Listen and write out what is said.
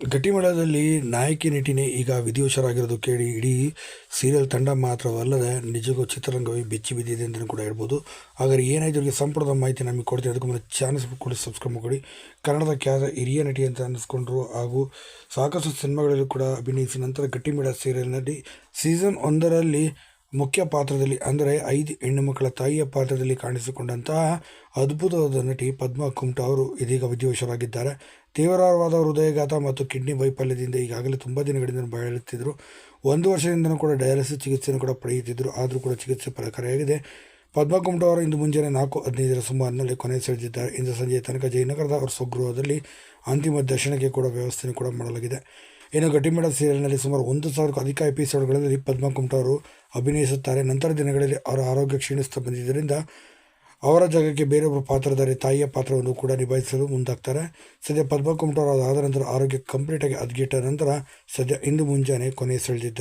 ಗಟ್ಟಿಮಳದಲ್ಲಿ ನಾಯಕಿ ನಟಿನೇ ಈಗ ವಿಧಿವಶರಾಗಿರೋದು ಕೇಳಿ ಇಡೀ ಸೀರಿಯಲ್ ತಂಡ ಮಾತ್ರವಲ್ಲದೆ ನಿಜಕ್ಕೂ ಚಿತ್ರರಂಗವೇ ಬೆಚ್ಚಿ ಬಿದ್ದಿದೆ ಅಂತಲೂ ಕೂಡ ಹೇಳ್ಬೋದು. ಹಾಗಾದ್ರೆ ಏನಾಯ್ತು ಸಂಪೂರ್ಣದ ಮಾಹಿತಿ ನಮಗೆ ಕೊಡ್ತೀವಿ ಅದಕ್ಕೂ ಮುಂದೆ ಚಾನಲ್ಸ್ ಕೊಡಿ ಸಬ್ಸ್ಕ್ರೈಬ್ ಮಾಡಿ ಕನ್ನಡದ ಖ್ಯಾತ ಹಿರಿಯ ನಟಿ ಅಂತ ಅನ್ನಿಸ್ಕೊಂಡ್ರು ಹಾಗೂ ಸಾಕಷ್ಟು ಸಿನಿಮಾಗಳಲ್ಲೂ ಕೂಡ ಅಭಿನಯಿಸಿ ನಂತರ ಗಟ್ಟಿಮೇಡ ಸೀರಿಯಲ್ನಲ್ಲಿ ಸೀಸನ್ ಒಂದರಲ್ಲಿ ಮುಖ್ಯ ಪಾತ್ರದಲ್ಲಿ ಅಂದರೆ ಐದು ಹೆಣ್ಣು ಮಕ್ಕಳ ತಾಯಿಯ ಪಾತ್ರದಲ್ಲಿ ಕಾಣಿಸಿಕೊಂಡಂತಹ ಅದ್ಭುತವಾದ ನಟಿ ಪದ್ಮಾ ಅವರು ಇದೀಗ ವಿಧಿವಶರಾಗಿದ್ದಾರೆ ತೀವ್ರವಾದ ಹೃದಯಘಾತ ಮತ್ತು ಕಿಡ್ನಿ ವೈಫಲ್ಯದಿಂದ ಈಗಾಗಲೇ ತುಂಬ ದಿನಗಳಿಂದ ಬಳಲುತ್ತಿದ್ದರು. ಒಂದು ವರ್ಷದಿಂದಲೂ ಕೂಡ ಡಯಾಲಿಸಿಸ್ ಚಿಕಿತ್ಸೆಯನ್ನು ಕೂಡ ಪಡೆಯುತ್ತಿದ್ದರು. ಆದರೂ ಕೂಡ ಚಿಕಿತ್ಸೆ ಫಲಕಾರಿಯಾಗಿದೆ. ಪದ್ಮಾ ಕುಮಟಾ ಅವರು ಇಂದು ಮುಂಜಾನೆ ನಾಲ್ಕು ಹದಿನೈದರ ಸುಮಾರಿನಲ್ಲಿ ಕೊನೆ ಸೆಳೆದಿದ್ದಾರೆ. ಇಂದು ಸಂಜೆ ತನಕ ಜಯನಗರದ ಅವರ ಸ್ವಗೃಹದಲ್ಲಿ ಅಂತಿಮ ದರ್ಶನಕ್ಕೆ ಕೂಡ ವ್ಯವಸ್ಥೆಯನ್ನು ಕೂಡ ಮಾಡಲಾಗಿದೆ. ಇನ್ನು ಗಟ್ಟಿಮಠ ಸೀರಿಯಲ್ನಲ್ಲಿ ಸುಮಾರು ಒಂದು ಸಾವಿರಕ್ಕೂ ಅಧಿಕ ಎಪಿಸೋಡ್ಗಳಲ್ಲಿ ಪದ್ಮಕುಂಠ ಅವರು ಅಭಿನಯಿಸುತ್ತಾರೆ. ನಂತರ ದಿನಗಳಲ್ಲಿ ಅವರ ಆರೋಗ್ಯ ಕ್ಷೀಣಿಸ್ತಾ ಬಂದಿದ್ದರಿಂದ ಅವರ ಜಾಗಕ್ಕೆ ಬೇರೊಬ್ಬರು ಪಾತ್ರಧಾರಿ ತಾಯಿಯ ಪಾತ್ರವನ್ನು ಕೂಡ ನಿಭಾಯಿಸಲು ಮುಂದಾಗ್ತಾರೆ. ಸದ್ಯ ಪದ್ಮಾ ಕುಮಟಾ ಅವರು ಆದ ನಂತರ ಆರೋಗ್ಯ ಕಂಪ್ಲೀಟಾಗಿ ಹದಗೆಟ್ಟ ನಂತರ ಸದ್ಯ ಇಂದು ಮುಂಜಾನೆ ಕೊನೆ ಸೆಳೆದಿದ್ದಾರೆ